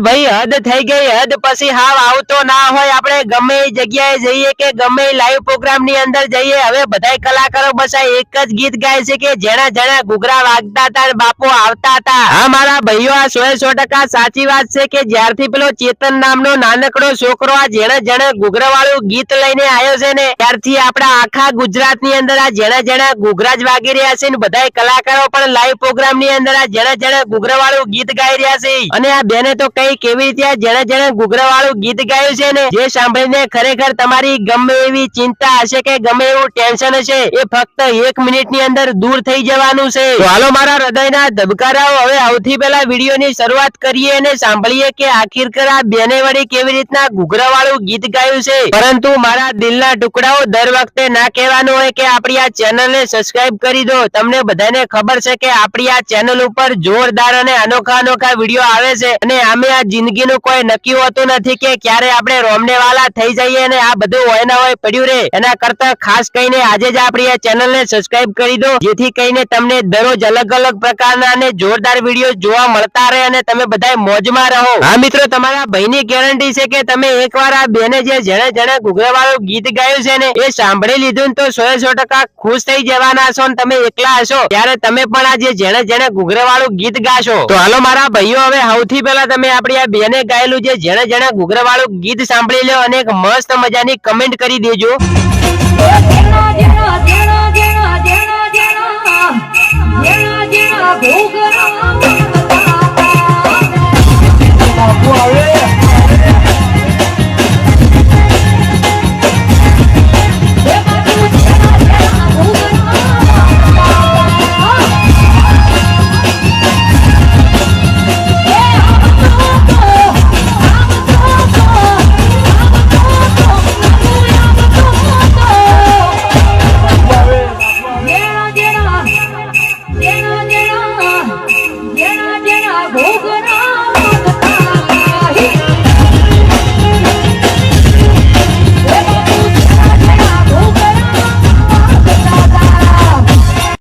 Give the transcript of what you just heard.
ભાઈ, હદ થઈ ગઈ, હદ પછી હાવ આવતો ના હોય. આપણે ગમે એ જગ્યાએ જઈએ કે ગમે લાઈવ પ્રોગ્રામની અંદર જઈએ, હવે બધા કલાકારો બસ એક જ ગીત ગાય છે કે જેના જેના ઘૂઘરા વાગતા હતા બાપો આવતા હતા. હા, મારા ભાઈઓ, આ સો સો ટકા સાચી વાત છે કે જ્યારથી પેલો ચેતન નામનો નાનકડો છોકરો આ જેણે જેણે ઘૂઘરા વાળું ગીત લઈને આવ્યો છે ને, ત્યારથી આપણા આખા ગુજરાતની અંદર આ જેણા જેણા ઘૂઘરા જ વાગી રહ્યા છે ને, બધાય કલાકારો પણ લાઈવ પ્રોગ્રામની અંદર આ જેણે જેણે ઘૂઘરા વાળું ગીત ગાઈ રહ્યા છે. અને આ બેને તો કઈ કેવી રીતે જણે જેણે ઘૂઘરા વાળું ગીત ગાયું છે ને જે સાંભળીને ખરેખર તમારી ગમે એવી ચિંતા હશે કે ગમે એવું ટેન્શન હશે, એ ફક્ત એક મિનિટની અંદર દૂર થઈ જવાનું છે. હાલો મારા હૃદયના ધબકારાઓ, હવે આવતી પહેલા વીડિયો ની શરૂઆત કરીએ અને સાંભળીએ કે આખીરકાર આ બેને વળી કેવી રીતના ઘૂઘરા વાળું ગીત ગાયું છે. પરંતુ મારા દિલના ટુકડાઓ દર વખતે ના કહેવાનું હોય કે આપણી આ ચેનલ ને સબસ્ક્રાઇબ કરી દો. તમને બધાને ખબર છે કે આપણી આ ચેનલ ઉપર જોરદાર અને અનોખા અનોખા વીડિયો આવે છે અને આમે આ જિંદગીનું કોઈ નક્કી હોતું નથી કે ક્યારે આપણે રોમને વાલા થઈ જઈએ અને આ બધું હોય ના હોય પડ્યું રહે. એના કરતા ખાસ કહીને આજે જ આપણી આ ચેનલ ને સબસ્ક્રાઇબ કરી દો, જેથી કહીને તમને દરરોજ અલગ અલગ પ્રકારના અને જોરદાર વીડિયો જોવા મળતા રહે અને તમે બધા મોજમાં રહો. હા મિત્રો, તમારા ભાઈની ગેરંટી છે કે તમે એકવાર આ બેને જે જેણે જેણે ઘૂઘરા ગીત ગાયું છે ને, એ સાંભળી લીધું તો સો સો ટકા ખુશ થઈ જવાના છો ને તમે એકલા હશો, ત્યારે તમે પણ આ જે જેણે જેણે ઘૂઘરા ગીત ગાશો. તો હાલો મારા ભાઈઓ, હવે સૌથી પહેલા તમે આપણી આ બેને ગાયેલું છે, જેણે જેણે ઘૂઘરા વાળું ગીત સાંભળી લો અને એક મસ્ત મજાની કમેન્ટ કરી દેજો.